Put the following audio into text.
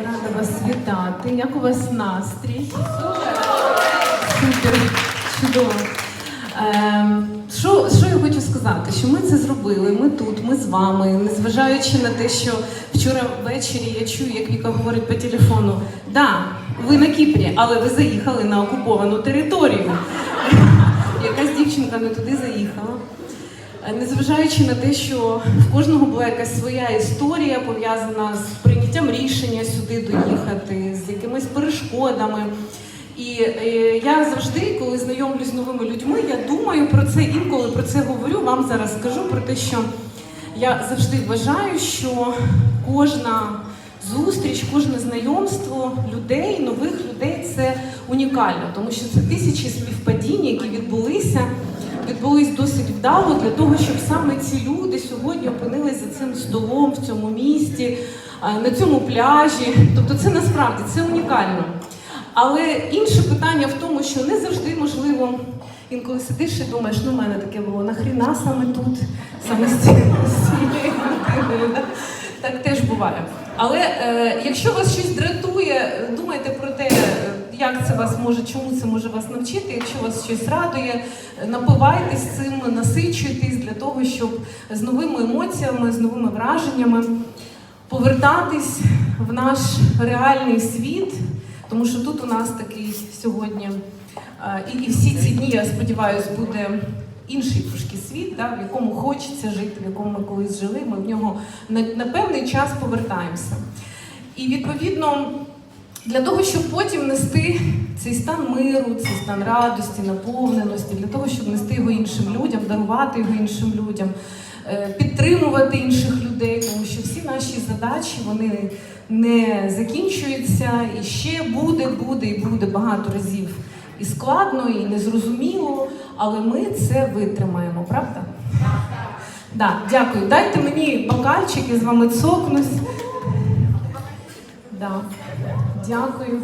Я рада вас вітати. Як у вас настрій? Супер, чудово. Ем, Що, що я хочу сказати? Що ми це зробили, ми тут, ми з вами, незважаючи на те, що вчора ввечері я чую, як Віка говорить по телефону, да, ви на Кіпрі, але ви заїхали на окуповану територію. Якась дівчинка не туди заїхала. Незважаючи на те, що в кожного була якась своя історія пов'язана з прийняттям рішення сюди доїхати, з якимись перешкодами. І е, я завжди, коли знайомлюсь з новими людьми, я думаю про це інколи про це говорю. Вам зараз скажу про те, що я завжди вважаю, що кожна зустріч, кожне знайомство людей, нових людей це унікально, тому що це тисячі співпадінь, які відбулися відбулись досить вдало для того, щоб саме ці люди сьогодні опинились за цим столом в цьому місті, на цьому пляжі. Тобто, це насправді це унікально. Але інше питання в тому, що не завжди можливо. Інколи сидиш і думаєш, ну в мене таке було нахріна саме тут, саме з цією. Так теж буває. Але е, якщо вас щось дратує, е, думайте про те, е, як це вас може, чому це може вас навчити. Якщо вас щось радує, е, напивайтесь цим, насичуйтесь для того, щоб з новими емоціями, з новими враженнями повертатись в наш реальний світ, тому що тут у нас такий сьогодні, е, і, всі ці дні, я сподіваюся, буде інший трошки світ, да, в якому хочеться жити, в якому ми колись жили. Ми в нього на, на певний час повертаємося. І відповідно. Для того, щоб потім нести цей стан миру, цей стан радості, наповненості, для того, щоб нести його іншим людям, дарувати його іншим людям, е, підтримувати інших задачі вони не закінчуються і ще буде, буде і буде багато разів і складно, і незрозуміло, але ми це витримаємо, правда? Да, дякую. Дайте мені бокальчик, я з вами цокнусь. Да. Дякую.